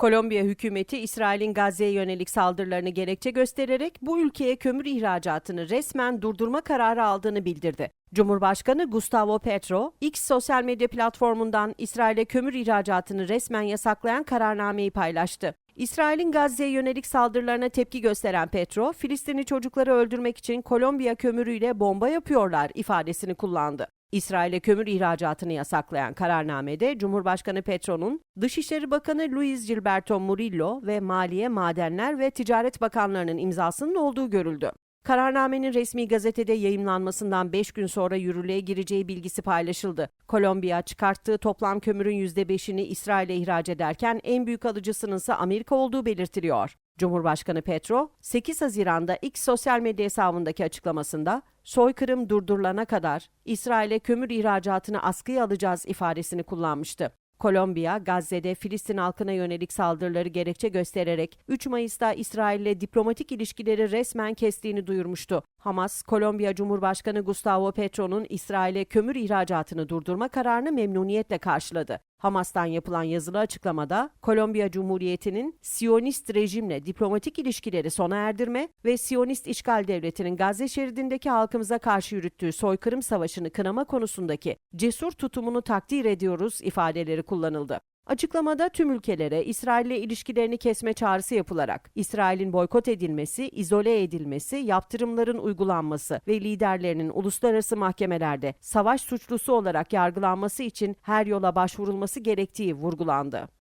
Kolombiya hükümeti İsrail'in Gazze'ye yönelik saldırılarını gerekçe göstererek bu ülkeye kömür ihracatını resmen durdurma kararı aldığını bildirdi. Cumhurbaşkanı Gustavo Petro, X sosyal medya platformundan İsrail'e kömür ihracatını resmen yasaklayan kararnameyi paylaştı. İsrail'in Gazze'ye yönelik saldırılarına tepki gösteren Petro, Filistinli çocukları öldürmek için Kolombiya kömürüyle bomba yapıyorlar ifadesini kullandı. İsrail'e kömür ihracatını yasaklayan kararnamede Cumhurbaşkanı Petro'nun Dışişleri Bakanı Luis Gilberto Murillo ve Maliye, Madenler ve Ticaret Bakanlarının imzasının olduğu görüldü. Kararnamenin resmi gazetede yayımlanmasından 5 gün sonra yürürlüğe gireceği bilgisi paylaşıldı. Kolombiya çıkarttığı toplam kömürün %5'ini İsrail'e ihraç ederken en büyük alıcısının ise Amerika olduğu belirtiliyor. Cumhurbaşkanı Petro, 8 Haziran'da X sosyal medya hesabındaki açıklamasında soykırım durdurulana kadar İsrail'e kömür ihracatını askıya alacağız ifadesini kullanmıştı. Kolombiya, Gazze'de Filistin halkına yönelik saldırıları gerekçe göstererek 3 Mayıs'ta İsrail'le diplomatik ilişkileri resmen kestiğini duyurmuştu. Hamas, Kolombiya Cumhurbaşkanı Gustavo Petro'nun İsrail'e kömür ihracatını durdurma kararını memnuniyetle karşıladı. Hamas'tan yapılan yazılı açıklamada Kolombiya Cumhuriyeti'nin Siyonist rejimle diplomatik ilişkileri sona erdirme ve Siyonist işgal devletinin Gazze şeridindeki halkımıza karşı yürüttüğü soykırım savaşını kınama konusundaki cesur tutumunu takdir ediyoruz ifadeleri kullanıldı. Açıklamada tüm ülkelere İsrail'le ilişkilerini kesme çağrısı yapılarak İsrail'in boykot edilmesi, izole edilmesi, yaptırımların uygulanması ve liderlerinin uluslararası mahkemelerde savaş suçlusu olarak yargılanması için her yola başvurulması gerektiği vurgulandı.